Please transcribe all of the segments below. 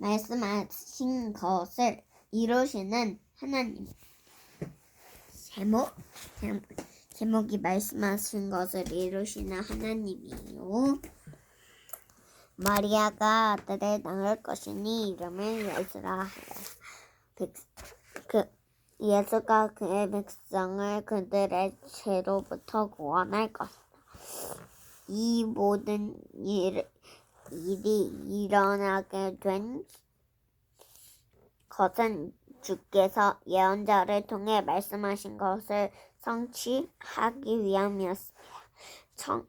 말씀하신 것을 이루시는 하나님. 제목, 제목 제목 이 말씀하신 것을 이루시는 하나님이요. 마리아가 아들을 낳을 것이니 이름을 예수라. 백- 그 예수가 그의 백성을 그들의 죄로부터 구원할 것이다. 이 모든 일, 일이 일어나게 된 것은 주께서 예언자를 통해 말씀하신 것을 성취하기 위함이었습니다. 청,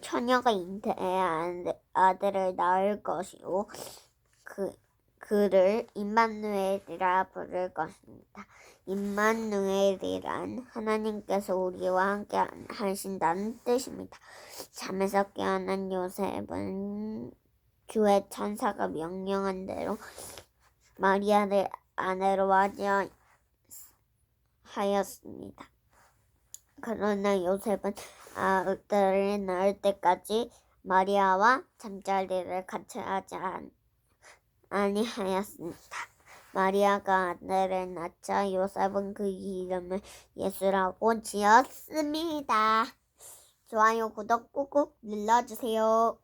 처녀가 잉태한 아들을 낳을 것이요 그 그를 임마누엘이라 부를 것입니다. 임마누엘이란 하나님께서 우리와 함께 하신다는 뜻입니다. 잠에서 깨어난 요셉은 주의 천사가 명령한 대로 마리아를 아내로 맞이하- 하였습니다. 그러나 요셉은 아들을 낳을 때까지 마리아와 잠자리를 같이 하지 않, 아니하였습니다. 마리아가 아들을 낳자 요셉은 그 이름을 예수라고 지었습니다. 좋아요, 구독 꾹꾹 눌러주세요.